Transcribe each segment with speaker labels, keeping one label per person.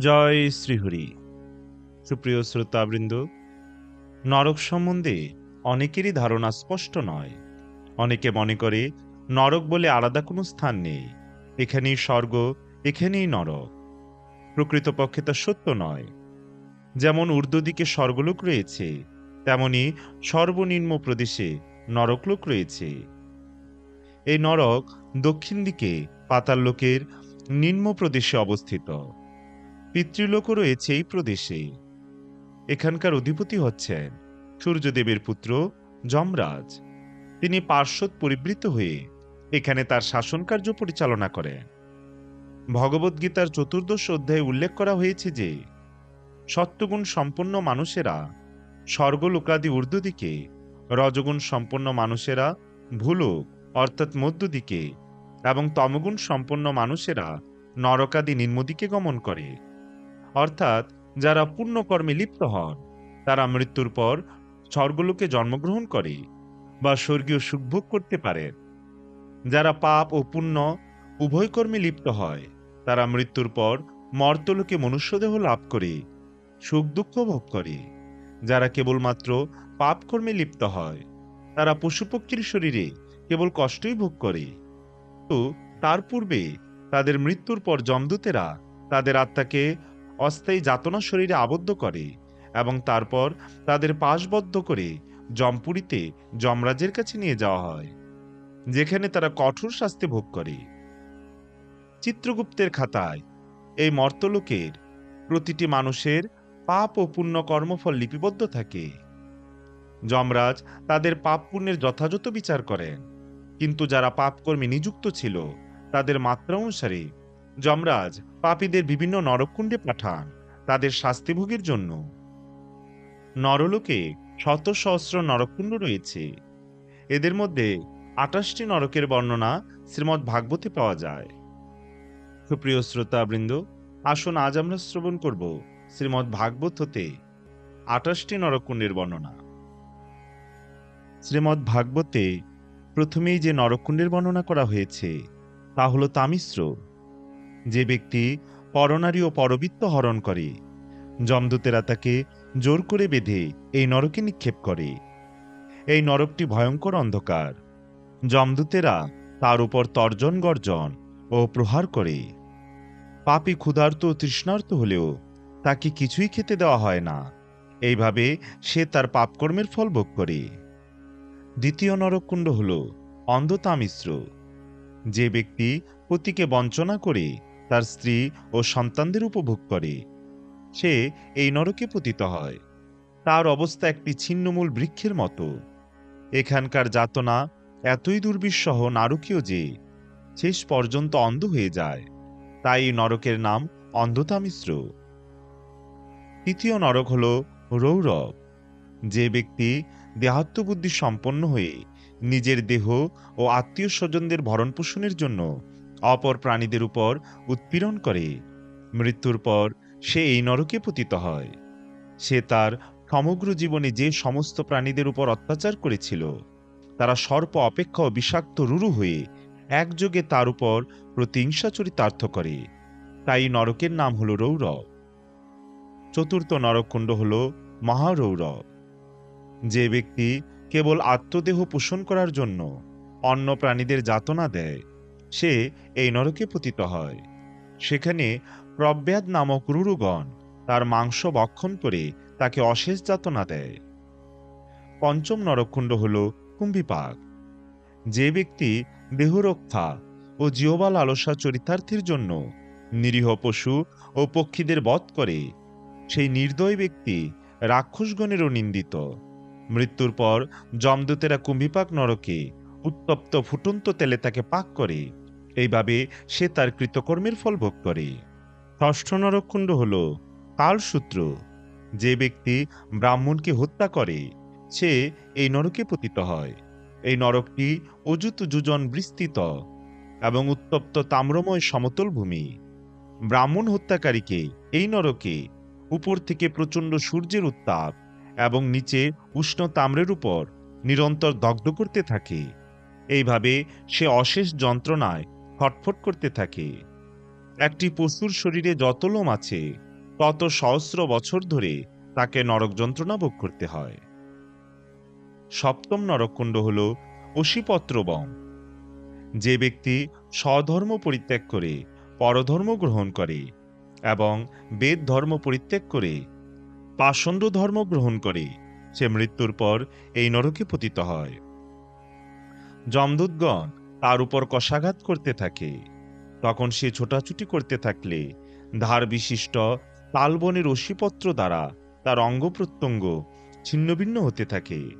Speaker 1: জয় শ্রীহরি। সুপ্রিয় শ্রোতাবৃন্দ, নরক সম্বন্ধে অনেকেরই ধারণা স্পষ্ট নয়। অনেকে মনে করে নরক বলে আলাদা কোনো স্থান নেই। এখানেই স্বর্গ, এখানেই নরক। প্রকৃতপক্ষে তা সত্য নয়। যেমন ঊর্ধ্ব দিকে স্বর্গলোক রয়েছে, তেমনি সর্বনিম্ন প্রদেশে নরকলোক রয়েছে। এই নরক দক্ষিণ দিকে পাতাল লোকের নিম্ন প্রদেশে অবস্থিত। পিতৃলোকও রয়েছে এই প্রদেশে। এখানকার অধিপতি হচ্ছেন সূর্যদেবের পুত্র যমরাজ। তিনি পার্শ্বদ পরিবৃত হয়ে এখানে তার শাসন কার্য পরিচালনা করেন। ভগবদ্গীতার চতুর্দশ অধ্যায়ে উল্লেখ করা হয়েছে যে, সত্যগুণ সম্পন্ন মানুষেরা স্বর্গলোকাদি ঊর্ধ্ব দিকে, রজগুণ সম্পন্ন মানুষেরা ভুলোক, অর্থাৎ মধ্য দিকে, এবং তমগুণ সম্পন্ন মানুষেরা নরকাদি নিম্নদিকে গমন করে। অর্থাৎ যারা পুণ্যকর্মে লিপ্ত হন, তারা মৃত্যুর পর স্বর্গলোকে জন্মগ্রহণ করে বা স্বর্গীয় সুখভোগ করতে পারেন। যারা পাপ ও পুণ্য উভয় কর্মে লিপ্ত হয়, তারা মৃত্যুর পর মর্তলোকে মনুষ্যদেহ লাভ করে, সুখ দুঃখ ভোগ করে। যারা কেবলমাত্র পাপ কর্মে লিপ্ত হয়, তারা পশুপক্ষীর শরীরে কেবল কষ্টই ভোগ করে। তো তার পূর্বে তাদের মৃত্যুর পর জমদূতেরা তাদের আত্মাকে অস্থায়ী যাতনা শরীরে আবদ্ধ করে এবং তারপর তাদের পাশবদ্ধ করে জমপুরীতে যমরাজের কাছে নিয়ে যাওয়া হয়, যেখানে তারা কঠোর শাস্তি ভোগ করে। চিত্রগুপ্তের খাতায় এই মর্তলোকের প্রতিটি মানুষের পাপ ও পুণ্য কর্মফল লিপিবদ্ধ থাকে। যমরাজ তাদের পাপ পুণ্যের যথাযথ বিচার করেন, কিন্তু যারা পাপকর্মে নিযুক্ত ছিল, তাদের মাত্রা অনুসারে যমরাজ পাপীদের বিভিন্ন নরককুণ্ডে পাঠান তাদের শাস্তিভোগের জন্য। নরলোকে শত সহস্র নরকুণ্ড রয়েছে। এদের মধ্যে আঠাশটি নরকের বর্ণনা শ্রীমৎ ভাগবতে পাওয়া যায়। সুপ্রিয় শ্রোতাবৃন্দ, আসুন আজ আমরা শ্রবণ করব শ্রীমৎ ভাগবত হতে আঠাশটি নরকুণ্ডের বর্ণনা। শ্রীমৎ ভাগবতে প্রথমেই যে নরকুণ্ডের বর্ণনা করা হয়েছে, তা হল তামিশ্র। যে ব্যক্তি পরনারী ও পরবিত্ত হরণ করে, যমদূতেরা তাকে জোর করে বেঁধে এই নরকে নিক্ষেপ করে। এই নরকটি ভয়ঙ্কর অন্ধকার। যমদূতেরা তার উপর তর্জন গর্জন ও প্রহার করে। পাপি ক্ষুধার্ত ও তৃষ্ণার্ত হলেও তাকে কিছুই খেতে দেওয়া হয় না। এইভাবে সে তার পাপকর্মের ফল ভোগ করে। দ্বিতীয় নরককুণ্ড হল অন্ধতামিশ্র। যে ব্যক্তি পতিকে বঞ্চনা করে তার স্ত্রী ও সন্তানদের উপভোগ করে। সে এই নরকে পতিত হয়। তার অবস্থা একটি ছিন্নমূল বৃক্ষের মতো। এখানকার যাতনা এতই দুর্বিষহ নারকীয় যে, শেষ পর্যন্ত অন্ধ হয়ে যায়। তাই নরকের নাম অন্ধতা মিশ্র। তৃতীয় নরক হল রৌরব। যে ব্যক্তি দেহাত্মবুদ্ধি সম্পন্ন হয়ে নিজের দেহ ও আত্মীয় স্বজনদের ভরণ পোষণের জন্য অপর প্রাণীদের উপর উৎপীড়ন করে। মৃত্যুর পর সে এই নরকে পতিত হয়। সে তার সমগ্র জীবনে যে সমস্ত প্রাণীদের উপর অত্যাচার করেছিল, তারা সর্প অপেক্ষা বিষাক্ত রুরু হয়ে একযোগে তার উপর প্রতিহিংসা চরিতার্থ করে। তাই নরকের নাম হল রৌরব। চতুর্থ নরককুণ্ড হল মহারৌরব। যে ব্যক্তি কেবল আত্মদেহ পোষণ করার জন্য অন্য প্রাণীদের যাতনা দেয় সে এই নরকে পতিত হয়। সেখানে প্রব্যাদ নামক রুরুগণ তার মাংস ভক্ষণ করে তাকে অশেষ যাতনা দেয়। পঞ্চম নরকুণ্ড হল কুম্ভিপাক। যে ব্যক্তি দেহরক্ষা ও জিওবা লালসা চরিতার্থের জন্য নিরীহ পশু ও পক্ষীদের বধ করে, সেই নির্দয় ব্যক্তি রাক্ষসগণেরও নিন্দিত। মৃত্যুর পর যমদূতেরা কুম্ভিপাক নরকে উত্তপ্ত ফুটন্ত তেলে তাকে পাক করে। এইভাবে সে তার কৃতকর্মের ফল ভোগ করে। ষষ্ঠ নরকুণ্ড হল কালসূত্র যে ব্যক্তি ব্রাহ্মণকে হত্যা করে, সে এই নরকে পতিত হয়। এই নরকটি অযুত যুজন বিস্তৃত এবং উত্তপ্ত তাম্রময় সমতল ভূমি। ব্রাহ্মণ হত্যাকারীকে এই নরকে উপর থেকে প্রচণ্ড সূর্যের উত্তাপ এবং নিচে উষ্ণ তাম্রের উপর নিরন্তর দগ্ধ করতে থাকে। এইভাবে সে অশেষ যন্ত্রণায় ফটফট করতে থাকে। একটি পশুর শরীরে যত লোম আছে, তত সহস্র বছর ধরে তাকে নরক যন্ত্রণা ভোগ করতে হয়। সপ্তম নরককুণ্ড হল অশিপত্র বন যে ব্যক্তি স্বধর্ম পরিত্যাগ করে, পরধর্ম গ্রহণ করে এবং বেদ ধর্ম পরিত্যাগ করে, পাষণ্ড ধর্ম গ্রহণ করে, সে মৃত্যুর পর এই নরকে পতিত হয়। যমদূতগণ তার উপর কষাঘাত করতে থাকে। তখন সে ছোটাছুটি করতে থাকলে ধার বিশিষ্ট তালবনের রশিপত্র দ্বারা তার অঙ্গ প্রত্যঙ্গ ছিন্নভিন্ন হতে থাকে।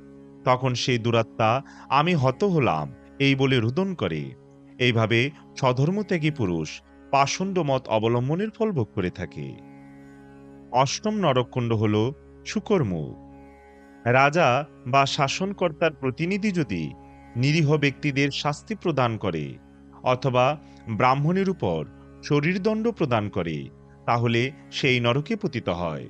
Speaker 1: তখন সেই দুরাত্মা, আমি হত হলাম, এই বলে রুদন করে। এইভাবে স্বধর্মত্যাগী পুরুষ পাষণ্ড মত অবলম্বনের ফল ভোগ করে থাকে। অষ্টম নরককুণ্ড হল শুকরমুখ রাজা বা শাসনকর্তার প্রতিনিধি যদি নিরীহ ব্যক্তিদের শাস্তি প্রদান করে, অথবা ব্রাহ্মণের উপর শরীরদণ্ড প্রদান করে, তাহলে সেই নরকে পতিত হয়।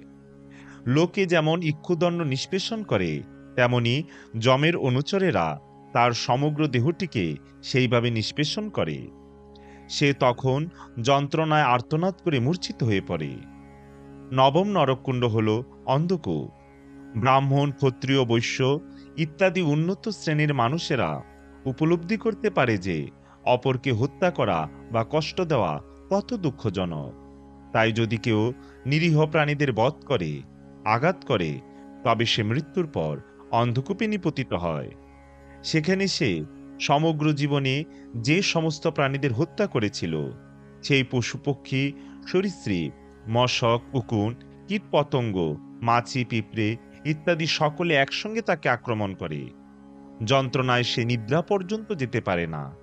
Speaker 1: লোকে যেমন ইক্ষুদণ্ড নিষ্পেষণ করে, তেমনি যমের অনুচরেরা তার সমগ্র দেহটিকে সেইভাবে নিষ্পেষণ করে। সে তখন যন্ত্রণায় আর্তনাদ করে মূর্ছিত হয়ে পড়ে। নবম নরককুণ্ড হল অন্ধকূপ। ব্রাহ্মণ, ক্ষত্রিয়, বৈশ্য ইত্যাদি উন্নত শ্রেণির মানুষেরা উপলব্ধি করতে পারে যে অপরকে হত্যা করা বা কষ্ট দেওয়া কত দুঃখজনক। তাই যদি কেউ নিরীহ প্রাণীদের বধ করে, আঘাত করে, তবে সে মৃত্যুর পর অন্ধকূপে নিপতিত হয়। সেখানে সে সমগ্র জীবনে যে সমস্ত প্রাণীদের হত্যা করেছিল, সেই পশু পক্ষী, সরীসৃপ, মশক, উকুন, কীটপতঙ্গ, মাছি, পিঁপড়ে ইত্যাদি সকলে একসঙ্গে তাকে আক্রমণ করে। যন্ত্রণায় সে নিদ্রা পর্যন্ত যেতে পারে না।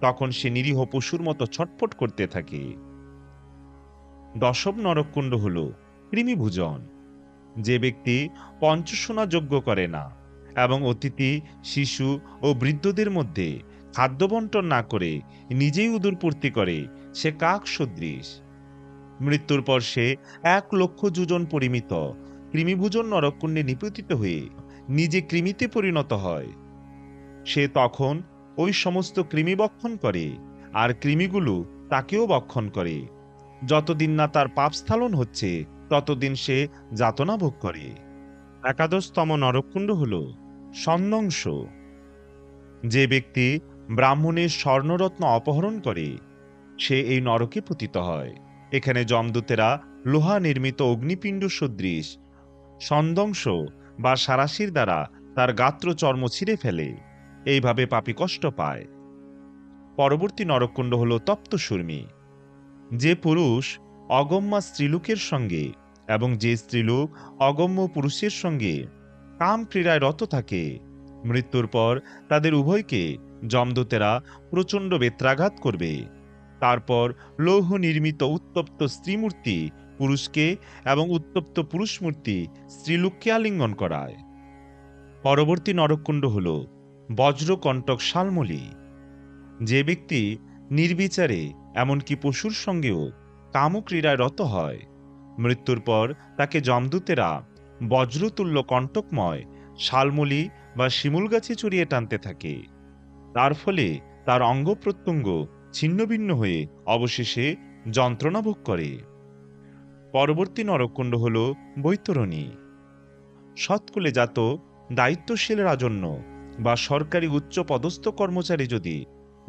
Speaker 1: তখন সে নিরীহ পশুর মতো ছটফট করতে থাকে। দশম নরককুণ্ড হল কৃমিভূজন যে ব্যক্তি পঞ্চসোনা যোগ্য করে না এবং অতিথি, শিশু ও বৃদ্ধদের মধ্যে খাদ্য বন্টন না করে নিজেই উদর পূর্তি করে, সে কাক সদৃশ। মৃত্যুর পর সে এক লক্ষ যোজন পরিমিত কৃমিভোজন নরককুণ্ডে নিপতিত হয়ে নিজে কৃমিতে পরিণত হয়। সে তখন ওই সমস্ত কৃমি বক্ষণ করে আর কৃমিগুলো তাকেও বক্ষণ করে। যতদিন না তার পাপ স্থালন হচ্ছে, ততদিন সে যাতনা ভোগ করে। একাদশতম নরককুণ্ড হল সন্দংশ যে ব্যক্তি ব্রাহ্মণের স্বর্ণরত্ন অপহরণ করে, সে এই নরকে পতিত হয়। এখানে যমদূতেরা লোহা নির্মিত অগ্নিপিণ্ড সদৃশ সন্দংশ বা সারাশির দ্বারা তার গাত্র চর্ম ছিঁড়ে ফেলে। এইভাবে পাপি কষ্ট পায়। পরবর্তী নরককুণ্ড হল তপ্তসূর্মী যে পুরুষ অগম্যা স্ত্রীলোকের সঙ্গে এবং যে স্ত্রীলোক অগম্য পুরুষের সঙ্গে কাম ক্রীড়ায় রত থাকে, মৃত্যুর পর তাদের উভয়কে যমদূতেরা প্রচণ্ড বেত্রাঘাত করবে। তারপর লৌহ নির্মিত উত্তপ্ত স্ত্রীমূর্তি পুরুষকে এবং উত্তপ্ত পুরুষ মূর্তি স্ত্রীলোককে আলিঙ্গন করায়। পরবর্তী নরককুণ্ড হল বজ্রকণ্টক শালমলি। যে ব্যক্তি নির্বিচারে, এমনকি পশুর সঙ্গেও কামক্রীড়ায় রত হয়, মৃত্যুর পর তাকে যমদূতেরা বজ্রতুল্য কণ্টকময় শালমলি বা শিমুল গাছে চড়িয়ে টানতে থাকে। তার ফলে তার অঙ্গ প্রত্যঙ্গ ছিন্নভিন্ন হয়ে অবশেষে যন্ত্রণা ভোগ করে। পরবর্তী নরককুণ্ড হল বৈতরণী। সৎকুলে জাত দায়িত্বশীল রাজন্য বা সরকারি উচ্চ পদস্থ কর্মচারী যদি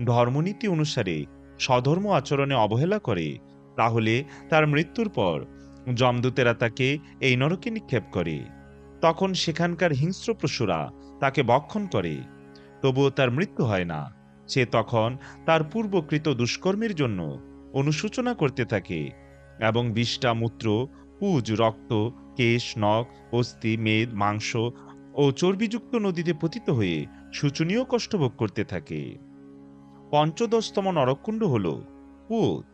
Speaker 1: ধর্মনীতি অনুসারে স্বধর্ম আচরণে অবহেলা করে, তাহলে তার মৃত্যুর পর যমদূতেরা তাকে এই নরকে নিক্ষেপ করে। তখন সেখানকার হিংস্র পশুরা তাকে বক্ষণ করে। তবুও তার মৃত্যু হয় না। সে তখন তার পূর্বকৃত দুষ্কর্মের জন্য অনুশোচনা করতে থাকে। এবং বিষ্টা মূত্র, পুজ, রক্ত, কেশ, নখ অস্থি মেদ, মাংস ও চর্বিযুক্ত নদীতে পতিত হয়ে শোচনীয় কষ্ট ভোগ করতে থাকে। পঞ্চদশতম নরককুণ্ড হল পুত।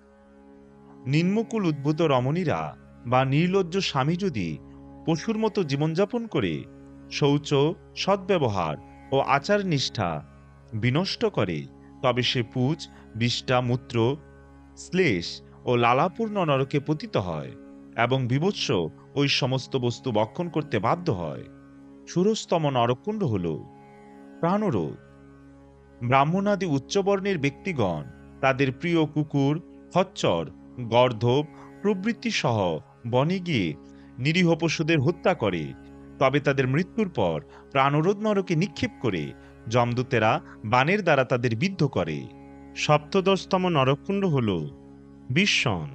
Speaker 1: নিম্নকুল উদ্ভূত রমণীরা বা নির্লজ্জ স্বামী যদি পশুর মতো জীবনযাপন করে, শৌচ, সদ্ব্যবহার ও আচার নিষ্ঠা বিনষ্ট করে, তবে সে পুজ বিষ্টা মূত্র, শ্লেষ ও লালাপূর্ণ নরকে পতিত হয় এবং বিভৎস ওই সমস্ত বস্তু বক্ষণ করতে বাধ্য হয়। সুরস্তম নরকুণ্ড হল প্রাণরোগ ব্রাহ্মণাদি উচ্চবর্ণের ব্যক্তিগণ, তাদের প্রিয় কুকুর হচ্চর গর্ধব প্রবৃত্তি সহ বনে গিয়ে নিরীহ পশুদের হত্যা করে। তবে তাদের মৃত্যুর পর প্রাণরোধ নরকে নিক্ষেপ করে যমদূতেরা বানের দ্বারা তাদের বিদ্ধ করে। সপ্তদশতম নরকুণ্ড হল বিশ্বন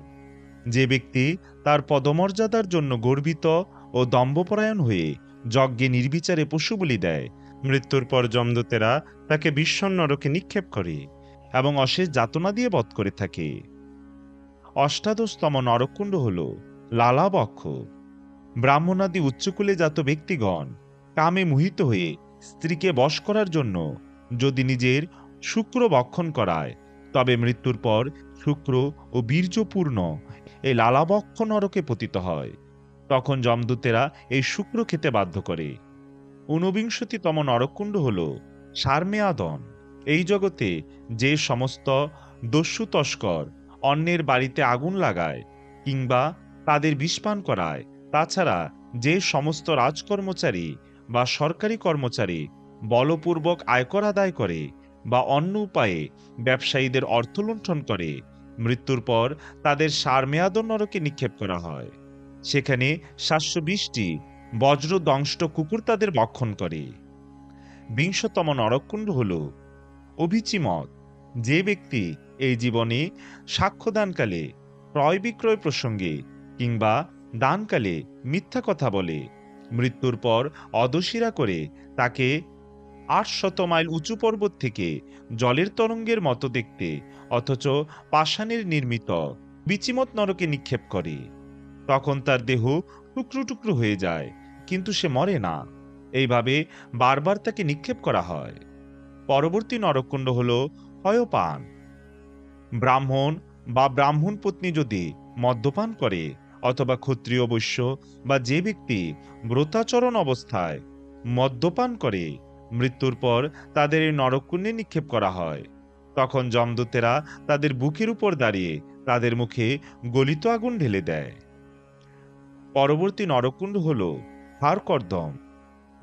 Speaker 1: যে ব্যক্তি তার পদমর্যাদার জন্য গর্বিত ও দম্ভপরায়ণ হয়ে যজ্ঞে নির্বিচারে পশু বলি দেয়, মৃত্যুর পর যমদূতেরা তাকে বিশ্বন নরকে নিক্ষেপ করে এবং অশেষ যাতনা দিয়ে বধ করে থাকে। অষ্টাদশতম নরকুণ্ড হল লালাবক্ষ। ব্রাহ্মণাদি উচ্চকুলে জাত ব্যক্তিগণ কামে মোহিত হয়ে স্ত্রীকে বশ করার জন্য যদি নিজের শুক্র বক্ষণ করায়, তবে মৃত্যুর পর শুক্র ও বীর্যপূর্ণ, এই লালাবক্ষ নরকে পতিত হয়। তখন যমদূতেরা এই শুক্র খেতে বাধ্য করে। ঊনবিংশতিতম নরকুণ্ড হল সারমেয়াদন। এই জগতে যে সমস্ত দস্যু তস্কর অন্যের বাড়িতে আগুন লাগায় কিংবা তাদের বিষপান করায়, তাছাড়া যে সমস্ত রাজকর্মচারী বা সরকারি কর্মচারী বলপূর্বক আয়কর আদায় করে বা অন্য উপায়ে ব্যবসায়ীদের অর্থ লুণ্ঠন করে মৃত্যুর পর তাদের সারমেয়াদন নরকে নিক্ষেপ করা হয়। সেখানে সাতশো বিশটি বজ্র দংষ্ট কুকুর তাদের বক্ষণ করে। বিংশতম নরকুণ্ড হল অভিচিমত যে ব্যক্তি এই জীবনে সাক্ষ্যদানকালে ক্রয় বিক্রয় প্রসঙ্গে কিংবা দানকালে মিথ্যা কথা বলে, মৃত্যুর পর অদশিরা করে তাকে আটশত মাইল উঁচু পর্বত থেকে জলের তরঙ্গের মতো দেখতে, অথচ পাষাণের নির্মিত বিচিমত নরকে নিক্ষেপ করে। তখন তার দেহ টুকরো টুকরো হয়ে যায়, কিন্তু সে মরে না। এইভাবে বারবার তাকে নিক্ষেপ করা হয়। পরবর্তী নরকুণ্ড হল হয়পান ব্রাহ্মণ বা ব্রাহ্মণ পত্নী যদি মদ্যপান করে, অথবা ক্ষত্রিয় বৈশ্য বা যে ব্যক্তি ব্রতাচরণ অবস্থায় মদ্যপান করে মৃত্যুর পর তাদের এই নরকুণ্ডে নিক্ষেপ করা হয়। তখন যমদূতেরা তাদের বুকের উপর দাঁড়িয়ে তাদের মুখে গলিত আগুন ঢেলে দেয়। পরবর্তী নরকুণ্ড হল হারকর্দম।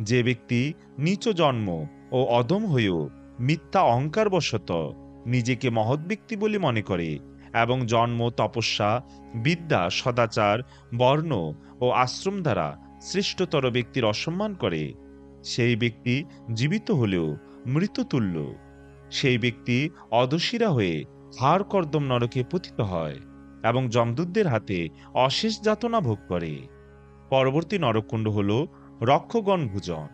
Speaker 1: যে ব্যক্তি নিচ জন্ম ও অদম হয়েও মিথ্যা অহংকারবশত নিজেকে মহৎ ব্যক্তি বলে মনে করে এবং জন্ম, তপস্যা, বিদ্যা, সদাচার, বর্ণ ও আশ্রম দ্বারা শ্রেষ্ঠতর ব্যক্তির অসম্মান করে। সেই ব্যক্তি জীবিত হলেও মৃততুল্য সেই ব্যক্তি অদশিরা হয়ে হার কর্দম নরকে পতিত হয় এবং যমদূতদের হাতে অশেষ যাতনা ভোগ করে। পরবর্তী নরকুণ্ড হল রক্ষগণ ভুজন।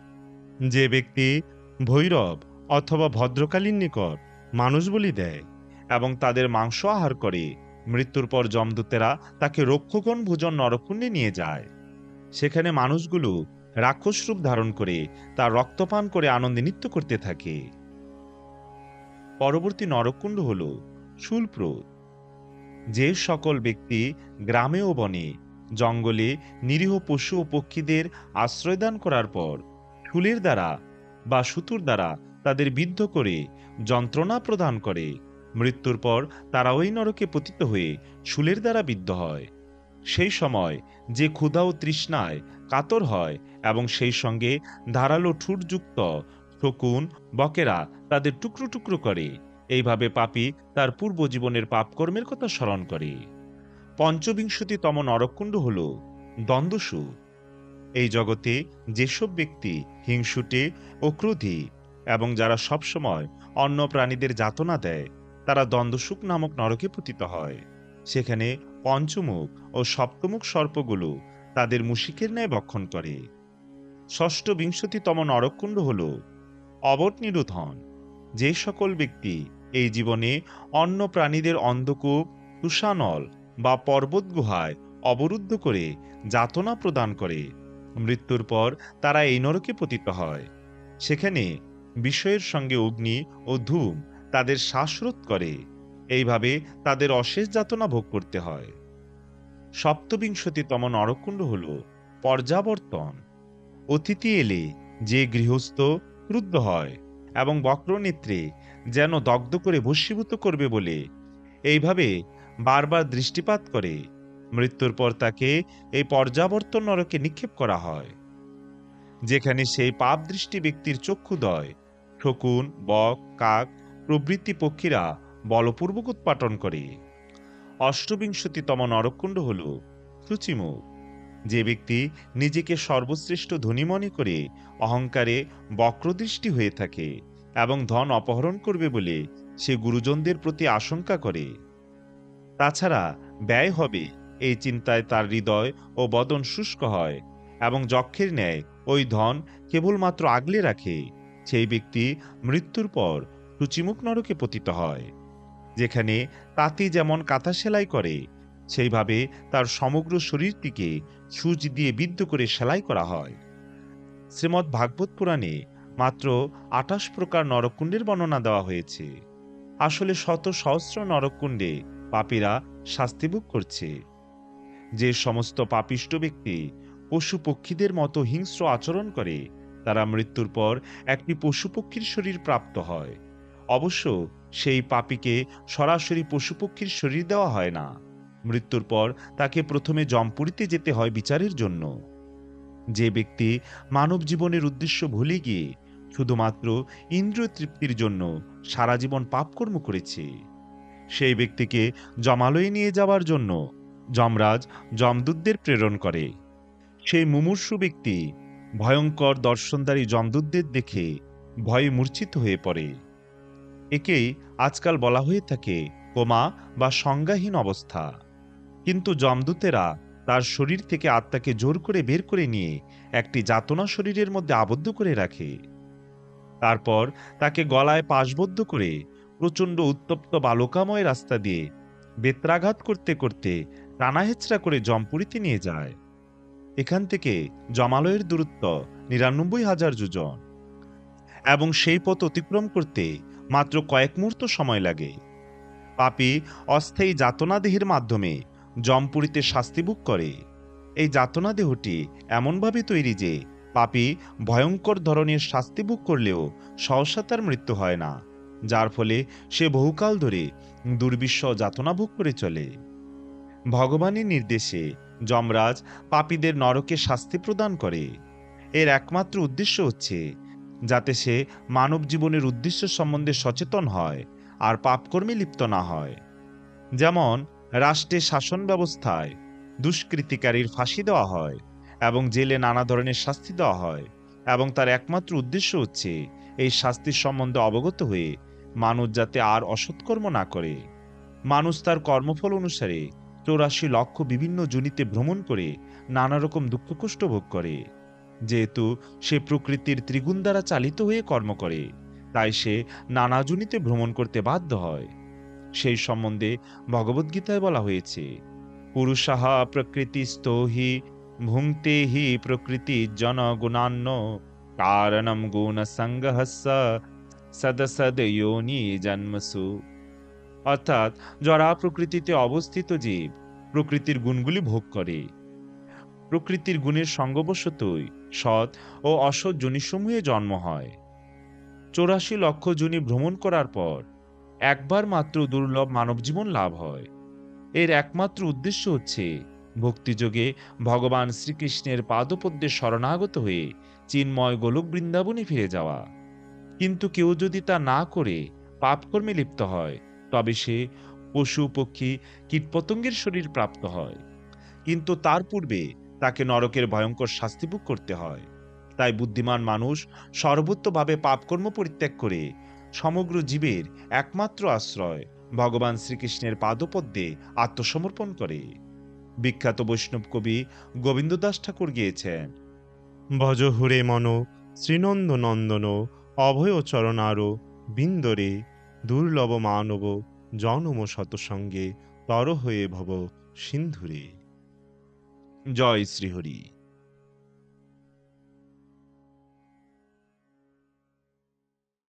Speaker 1: যে ব্যক্তি ভৈরব অথবা ভদ্রকালীন নিকট মানুষ বলি দেয় এবং তাদের মাংস আহার করে, মৃত্যুর পর যমদূতেরা তাকে রক্ষগণ ভোজন নরকুণ্ডে নিয়ে যায়। সেখানে মানুষগুলো রাক্ষস রূপ ধারণ করে তার রক্তপান করে আনন্দে নৃত্য করতে থাকে। পরবর্তী নরকুণ্ড হল শুলপ্রদ যে সকল ব্যক্তি গ্রামে ও বনে জঙ্গলে নিরীহ পশু ও পক্ষীদের আশ্রয়দান করার পর ফুলের দ্বারা বা সুতুর দ্বারা তাদের বিদ্ধ করে যন্ত্রণা প্রদান করে, মৃত্যুর পর তারা ওই নরকে পতিত হয়ে শুলের দ্বারা বিদ্ধ হয়। সেই সময় যে ক্ষুধা ও তৃষ্ণায় কাতর হয় এবং সেই সঙ্গে ধারালো ঠুটযুক্ত শকুন, বকেরা তাদের টুকরো টুকরো করে। এইভাবে পাপী তার পূর্ব জীবনের পাপকর্মের কথা স্মরণ করে। পঞ্চবিংশতিতম নরকুণ্ড হল দ্বন্দ্বসু। এই জগতে যেসব ব্যক্তি হিংসুটে ও ক্রোধী এবং যারা সবসময় অন্য প্রাণীদের যাতনা দেয়, তারা দ্বন্দ্বসুখ নামক নরকে পতিত হয়। সেখানে পঞ্চমুখ ও সপ্তমুখ সর্পগুলো তাদের মুশিকের ন্যায় বক্ষণ করে। ষষ্ঠ বিংশতিতম নরকুণ্ড হল অবট নিরোধন। যে সকল ব্যক্তি এই জীবনে অন্য প্রাণীদের অন্ধকূপ, তুষানল বা পর্বত গুহায় অবরুদ্ধ করে যাতনা প্রদান করে, মৃত্যুর পর তারা এই নরকে পতিত হয়। সেখানে বিষয়ের সঙ্গে অগ্নি ও ধূম তাদের শ্বাসরোধ করে। এইভাবে তাদের অশেষ যাতনা ভোগ করতে হয়। সপ্তবিংশতিতম নরকুণ্ড হল পর্যাবর্তন। অতিথি এলে যে গৃহস্থ ক্রুদ্ধ হয় এবং বক্রনেত্রে যেন দগ্ধ করে ভস্মীভূত করবে বলে, এইভাবে বারবার দৃষ্টিপাত করে, মৃত্যুর পর তাকে এই পর্যাবর্তন নরকে নিক্ষেপ করা হয়। যেখানে সেই পাপ দৃষ্টি ব্যক্তির চক্ষুদয় শকুন, বক, কাক প্রভৃতি পক্ষীরা বলপূর্বক উৎপাটন করে। অষ্টবিংশতিতম নরকুণ্ড হল সূচিমুখ যে ব্যক্তি নিজেকে সর্বশ্রেষ্ঠ ধনী মনে করে অহংকারে বক্রদৃষ্টি হয়ে থাকে এবং ধন অপহরণ করবে বলে সে গুরুজনদের প্রতি আশঙ্কা করে। তাছাড়া ব্যয় হবে, এই চিন্তায় তার হৃদয় ও বদন শুষ্ক হয় এবং যক্ষের ন্যায় ওই ধন কেবলমাত্র আগলে রাখে। সেই ব্যক্তি মৃত্যুর পর সূচিমুখ নরকে পতিত হয়। যেখানে তাঁতি যেমন কাঁথা সেলাই করে, সেইভাবে তার সমগ্র শরীরটিকে সূচ দিয়ে বিদ্ধ করে সেলাই করা হয়। শ্রীমৎ ভাগবত পুরাণে মাত্র আঠাশ প্রকার নরকুণ্ডের বর্ণনা দেওয়া হয়েছে। আসলে শত সহস্র নরকুণ্ডে পাপীরা শাস্তিভোগ করছে। যে সমস্ত পাপিষ্ট ব্যক্তি পশু পক্ষীদের মতো হিংস্র আচরণ করে, তারা মৃত্যুর পর একটি পশু পক্ষীর শরীর প্রাপ্ত হয়। অবশ্য সেই পাপীকে সরাসরি পশুপক্ষীর শরীর দেওয়া হয় না। মৃত্যুর পর তাকে প্রথমে জমপুরিতে যেতে হয় বিচারের জন্য। যে ব্যক্তি মানব জীবনের উদ্দেশ্য ভুলে গিয়ে শুধুমাত্র ইন্দ্রিয় তৃপ্তির জন্য সারা জীবন পাপকর্ম করেছে, সেই ব্যক্তিকে জমালয়ে নিয়ে যাওয়ার জন্য যমরাজ যমদূতদের প্রেরণ করে। সেই মুমূর্ষু ব্যক্তি ভয়ঙ্কর দর্শনদারী যমদূতদের দেখে ভয়ে মূর্ছিত হয়ে পড়ে। একেই আজকাল বলা হয়ে থাকে কোমা বা সংজ্ঞাহীন অবস্থা। কিন্তু যমদূতেরা তার শরীর থেকে আত্মাকে জোর করে বের করে নিয়ে একটি যাতনা শরীরের মধ্যে আবদ্ধ করে রাখে। তারপর তাকে গলায় পাশবদ্ধ করে প্রচণ্ড উত্তপ্ত বালকাময় রাস্তা দিয়ে বেত্রাঘাত করতে করতে টানা হেচড়া করে জমপুরিতে নিয়ে যায়। এখান থেকে জমালয়ের দূরত্ব নিরানব্বই হাজার যোজন। এবং সেই পথ অতিক্রম করতে মাত্র কয়েক মুহূর্ত সময় লাগে। পাপি অস্থায়ী যাতনা দেহের মাধ্যমে জমপুরিতে শাস্তিভোগ করে। এই যাতনা দেহটি এমনভাবে তৈরি যে পাপি ভয়ঙ্কর ধরনের শাস্তি শাস্তিভোগ করলেও সহসা তার মৃত্যু হয় না, যার ফলে সে বহুকাল ধরে দুর্বিশ্ব যাতনা ভোগ করে চলে। ভগবানের নির্দেশে যমরাজ পাপীদের নরকে শাস্তি প্রদান করে। এর একমাত্র উদ্দেশ্য হচ্ছে যাতে সে মানব জীবনের উদ্দেশ্য সম্বন্ধে সচেতন হয় আর পাপকর্মে লিপ্ত না হয়। যেমন রাষ্ট্রের শাসন ব্যবস্থায় দুষ্কৃতিকারীর ফাঁসি দেওয়া হয় এবং জেলে নানা ধরনের শাস্তি দেওয়া হয় এবং তার একমাত্র উদ্দেশ্য হচ্ছে এই শাস্তির সম্বন্ধে অবগত হয়ে মানুষ যাতে আর অসৎকর্ম না করে। মানুষ তার কর্মফল অনুসারে চৌরাশি লক্ষ বিভিন্ন জনিতে ভ্রমণ করে নানা রকম দুঃখ কষ্ট ভোগ করে। যেহেতু সে প্রকৃতির ত্রিগুণ দ্বারা চালিত হয়ে কর্ম করে, তাই সে নানা জনিতে ভ্রমণ করতে বাধ্য হয়। সেই সম্বন্ধে ভগবদ্গীতায় বলা হয়েছে, পুরুষাহা প্রকৃতিস্থ হি ভুঙ্ক্তে হি প্রকৃতি জনগুণান্ন কারণম গুণ সংগহস্য সদসদ যোনি জন্মসু। অর্থাৎ জরা প্রকৃতিতে অবস্থিত জীব, প্রকৃতির গুণগুলি ভোগ করে। প্রকৃতির গুণের সঙ্গবশতই সৎ ও অসৎ জনিসমূহে জন্ম হয়। চৌরাশি লক্ষ জনি ভ্রমণ করার পর একবার মাত্র দুর্লভ মানব জীবন লাভ হয়। এর একমাত্র উদ্দেশ্য হচ্ছে ভক্তিযোগে ভগবান শ্রীকৃষ্ণের পাদপদ্মে শরণাগত হয়ে চিন্ময় গোলক বৃন্দাবনে ফিরে যাওয়া। কিন্তু কেউ যদি তা না করে পাপকর্মে লিপ্ত হয়, তবে সে পশু পক্ষী কীটপতঙ্গের শরীর প্রাপ্ত হয়। কিন্তু তার পূর্বে তাকে নরকের ভয়ঙ্কর শাস্তিভোগ করতে হয়। তাই বুদ্ধিমান মানুষ সর্বোত্তভাবে পাপকর্ম পরিত্যাগ করে সমগ্র জীবের একমাত্র আশ্রয় ভগবান শ্রীকৃষ্ণের পাদপদ্মে আত্মসমর্পণ করে। বিখ্যাত বৈষ্ণব কবি গোবিন্দ দাস ঠাকুর গিয়েছেন।
Speaker 2: ভজ হুরে মন, শ্রীনন্দ নন্দন, অভয় চরণারো বিন্দরে দুর্লভ মানব, জনম শতসঙ্গে, তর হয়ে ভব সিন্ধুরে
Speaker 1: জয় শ্রীহরি।